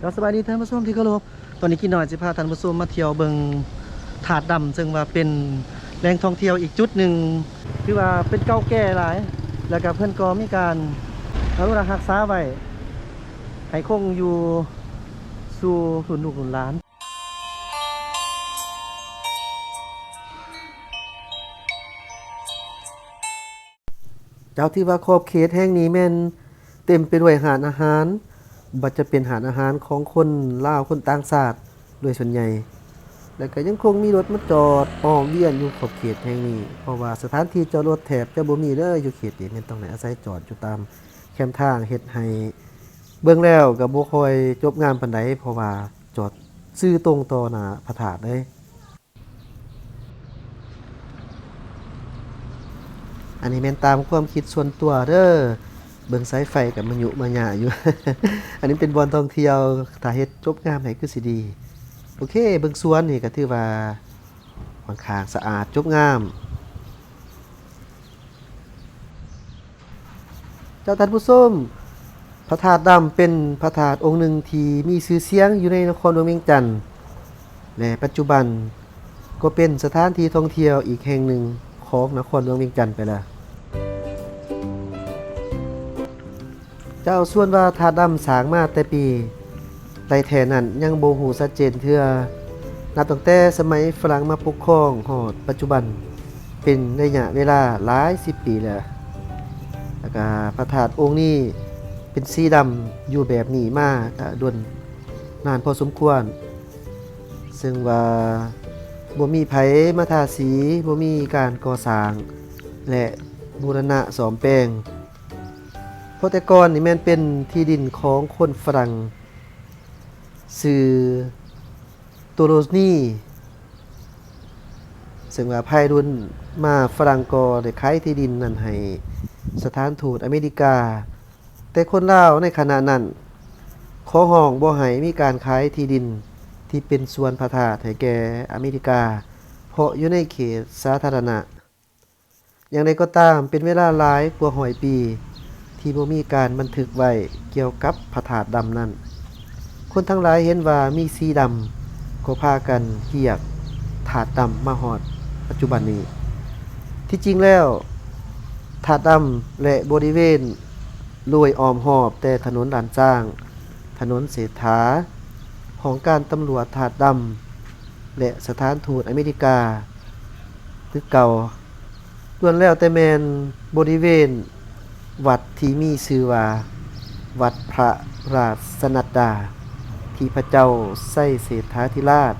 แล้วสบายดีท่านผู้ชมที่เคารพตอนนี้กินหน่อยจะพาท่านผู้ชมมาเที่ยวเบิงถาดดำซึ่งว่าเป็นแหล่งท่องเที่ยวอีกจุดหนึ่งที่ว่าเป็นเก่าแก่หลาย แล้วก็เพื่อนก็มีการอนุรักษ์รักษาไว้ให้คงอยู่สู่รุ่นลูกรุ่นหลานเจ้าที่ว่าขอบเขตแห่งนี้แม่นเต็มไปด้วยหารอาหาร บัจะเป็นหารอาหารของคนลาวคนต่างชาติโดยส่วนใหญ่ แล้วก็ยังคงมีรถมาจอดอ้อมเวียนอยู่ขอบเขตแห่งนี้ เพราะว่าสถานที่จอดรถแถบจะบ่มีเด้ออยู่เขตนี้ม่นต้องไหนอาศัยจอดอยู่ตามแคมทางเฮ็ดให้เบื้องแล้วก็บ่ค่อยจบงานปานใดเพราะว่าจอดซื่อตรงต่อหน้าพระธาตุเลยอันนี้แม่นตามความคิดส่วนตัวเด้อ เบิ่งสายไฟกับมันอยู่มาหยาอยู่ อันนี้เป็นบอลท่องเที่ยวถ้าเฮ็ดจบงามให้คือสิดี โอเค เบิ่งสวนนี่ก็ถือว่าค่อนข้างสะอาดจบงาม เจ้าท่านผู้ชมพระธาตุดำเป็นพระธาตุองค์หนึ่งที่มีชื่อเสียงอยู่ในนครหลวงเวียงจันทน์และปัจจุบันก็เป็นสถานที่ท่องเที่ยวอีกแห่งหนึ่งของนครหลวงเวียงจันทน์ไปแล้ว เจ้าส่วนว่าธาดำสางมาแต่ปีไรแทนั้นยังโบหูชัดเจนเทื่อนับตั้งแต่สมัยฝรั่งมาปกครองหอดปัจจุบันเป็นระยะเวลาหลายสิบปีแล้วแล้วก็พระธาตุองค์นี้เป็นสีดำอยู่แบบนี้มากดวนนานพอสมควร ซึ่งว่าบ่มีไผมาทาสีบ่มีการก่อสร้าง และบูรณะสอมแปลง พราะแต่ก่อนนี่แม่นเป็นที่ดินของคนฝรั่งชื่อโตโรสนี่ซึ่งว่าภายรุ่นมาฝรั่งก็ได้ขายที่ดินนั้นให้สถานทูตอเมริกา แต่คนลาวในขณะนั้น ขอห้องบ่ให้มีการขายที่ดินที่เป็นส่วนพระธาตุให้แก่อเมริกา เพราะอยู่ในเขตสาธารณะ อย่างไรก็ตามเป็นเวลาหลายกว่าหอยปี ที่บ่มีการบันทึกไว้เกี่ยวกับพระธาตุดำนั้น คนทั้งหลายเห็นว่ามีสีดำก็พากันเรียกถาดดำมาฮอด ปัจจุบันนี้ ที่จริงแล้วถาดดำและบริเวณลวยออมหอบ แต่ถนนด่านจ้าง ถนนเศรษฐา ของการตำรวจถาดดำและสถานทูตอเมริกาคือเก่าล้วนแล้วแต่แมนบริเวณ วัดที่มีชื่อว่า วัดพระราชนัดดา ที่พระเจ้าไส้เศรษฐาธิราช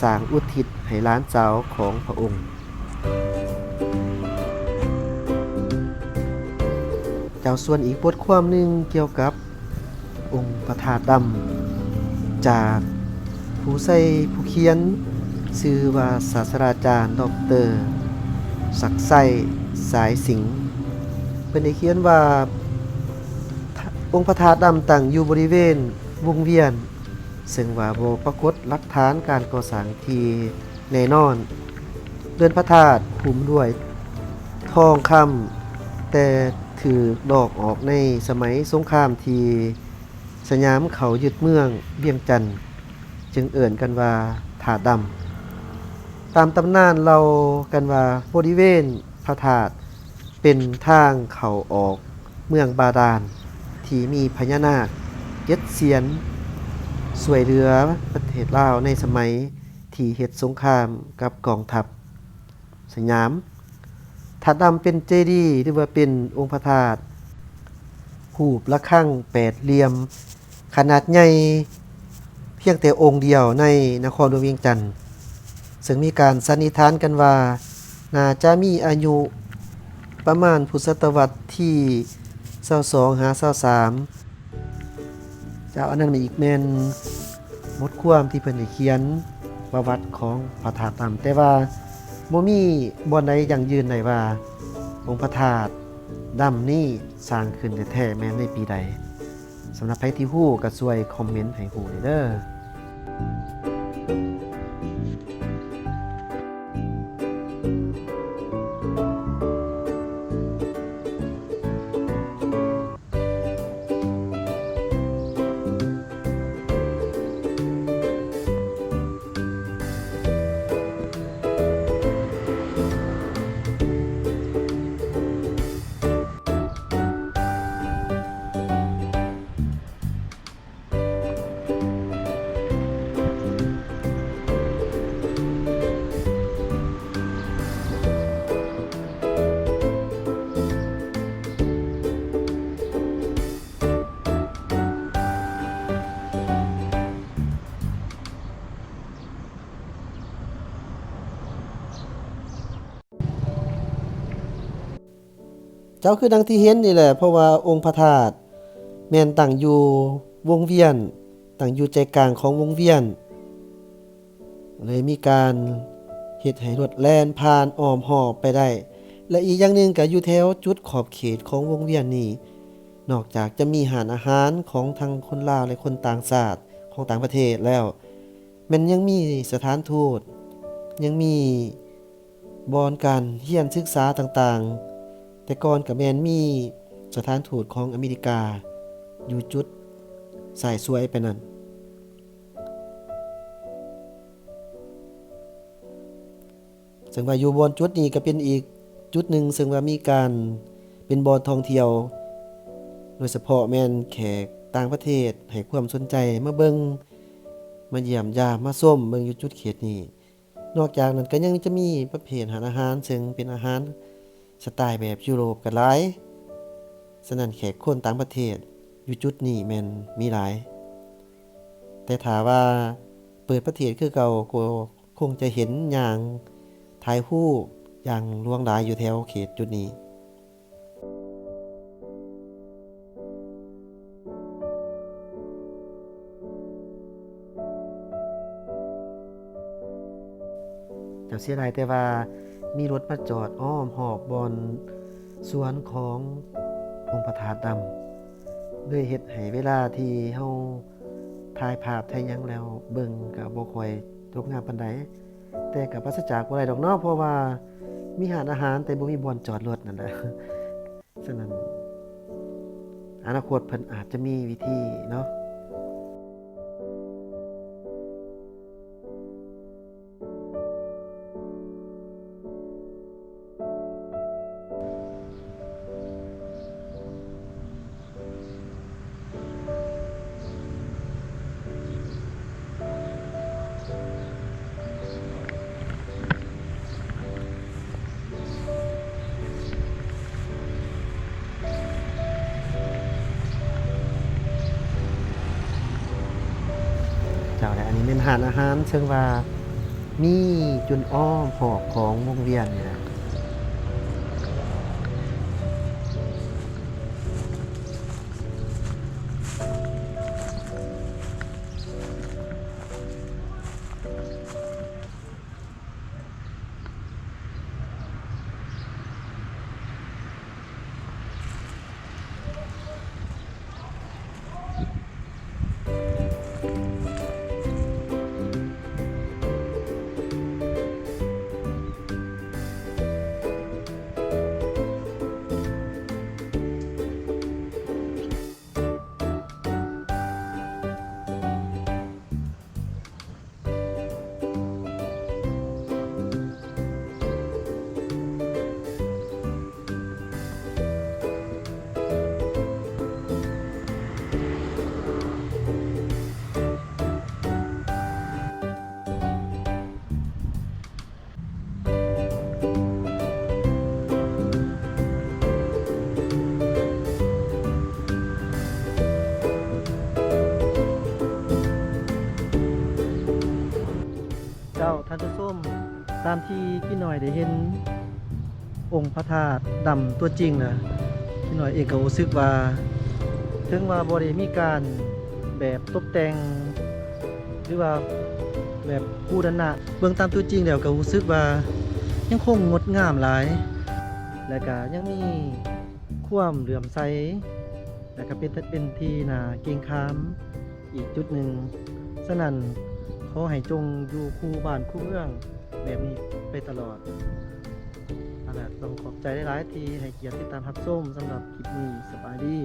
สร้างอุทิศให้ล้านเจ้าของพระองค์ เจ้าส่วนอีกบทความหนึ่งเกี่ยวกับองค์พระธาดำจากผู้ใส่ผู้เขียนชื่อว่าศาสตราจารย์ดอกเตอรศักดิ์ไส้สายสิงห์ เป็นได้เขียนว่าองค์พระธาตุดำตั้งอยู่บริเวณวงเวียน ซึ่งว่าโบปรากฏหลักฐานการก่อสร้างที่แน่นอน เดินพระธาตุหุ้มด้วยทองคำแต่ถือดอกออกในสมัยสงครามที่สยามเขายึดเมืองเวียงจันทน์จึงเอื่นกันว่าถาดดำตามตำนานเรากันว่าบริเวณพระธาตุ เป็นทางเข้าออกเมืองบาดาล ที่มีพญานาคเจ็ดเสียน สวยเรือประเทศลาวในสมัยที่เฮ็ดสงครามกับกองทัพสยามถาดดำเป็นเจดีย์หรือว่าเป็นองค์พระธาตุหูประฆังแปดเหลี่ยม ขนาดใหญ่เพียงแต่องค์เดียวในนครหลวงเวียงจันทน์ซึ่งมีการสันนิษฐานกันว่า น่าจะมีอายุ ประมาณพุทธศตวรรษที่22หา23จากอันนั้นมาอีกแม่นบทความที่เพิ่นได้เขียนประวัติของพระธาตุดำแต่ว่าบ่มีบ่อนใดอย่างยืนได้ว่าองค์พระธาตุดำนี่สร้างขึ้นแท้ๆแม้ในปีใดสำหรับใครที่ฮู้ก็ช่วยคอมเมนต์ให้ฮู้เด้อ เจ้าคือดังที่เห็นนี่แหละ เพราะว่าองค์พระธาตุแม่นตั้งอยู่วงเวียนตั้งอยู่ใจกลางของวงเวียน เลยมีการเฮ็ดให้รถแลนผ่านอ้อมหอบไปได้ และอีกอย่างหนึ่งก็อยู่แถวจุดขอบเขตของวงเวียนนี้ นอกจากจะมีหารอาหารของทางคนลาวและคนต่างชาติของต่างประเทศแล้ว มันยังมีสถานทูตยังมีบอนการเรียนศึกษาต่างๆ แต่ก่อนกับแมนมีสถานทูตของอเมริกา อยู่จุดสายสวยไปนั่นซึ่งว่าอยู่บนจุดนี้ก็เป็นอีกจุดหนึ่งซึ่งว่ามีการเป็นบอนท่องเที่ยว โดยเฉพาะแมนแขกต่างประเทศให้ความสนใจมาเบิงมาเยี่ยมยามมาส้มเบิงอยู่จุดเขตนี้ นอกจากนั้นก็ยังจะมีประเภทอาหารอาหารซึ่งเป็นอาหาร สไตล์แบบยุโรปกันหลายฉะนั้นแขกคนต่างประเทศ อยู่จุดนี้แมนมีหลาย แต่ถาว่าเปิดประเทศคือเก่าก็คงจะเห็นอย่างถ่ายรูปอย่างลวงหลายอยู่แถวเขตจุดนี้แต่เสียดายแต่ว่า มีรถมาจอดอ้อมหอบบอนสวนขององค์พระธาตุดำด้วยเฮ็ดให้เวลาที่เฮาถ่ายภาพถ่ายยังแล้วเบิ่งก็บ่ค่อยตกงามปานใดแต่ก็ปราศจากบ่ได้ดอกเนาะเพราะว่ามีหาอาหารแต่บ่มีบอนจอดรถนั่นแหละฉะนั้นอนาคตเพิ่นอาจจะมีวิธีเนาะ และอันนี้เป็นอาหารอาหารเชิงว่ามีจุนอ้อมหอกของวงเวียนเนี่ยนะาท่านผู้ชมตามที่พี่หน่อยได้เห็นองค์พระธาตุดำตัวจริงนะพี่หน่อยเองก็รู้สึกว่า ถึงว่าบ่ได้มีการแบบตกแต่ง หรือว่าแบบบูรณะเบื้องตามตัวจริงแล้วก็รู้สึกว่ายังคงงดงามหลาย และก็ยังมีความเหลื่อมใสและก็เป็นเป็นที่นาเกรงขามอีกจุดหนึ่งฉะนั้น ขอให้จงอยู่คู่บ้านคู่เมือง แบบนี้ไปตลอดอันนั้นต้องขอบใจหลายๆทีให้เกียรติติดตามรับส้มสำหรับคลิปนี้สบายดี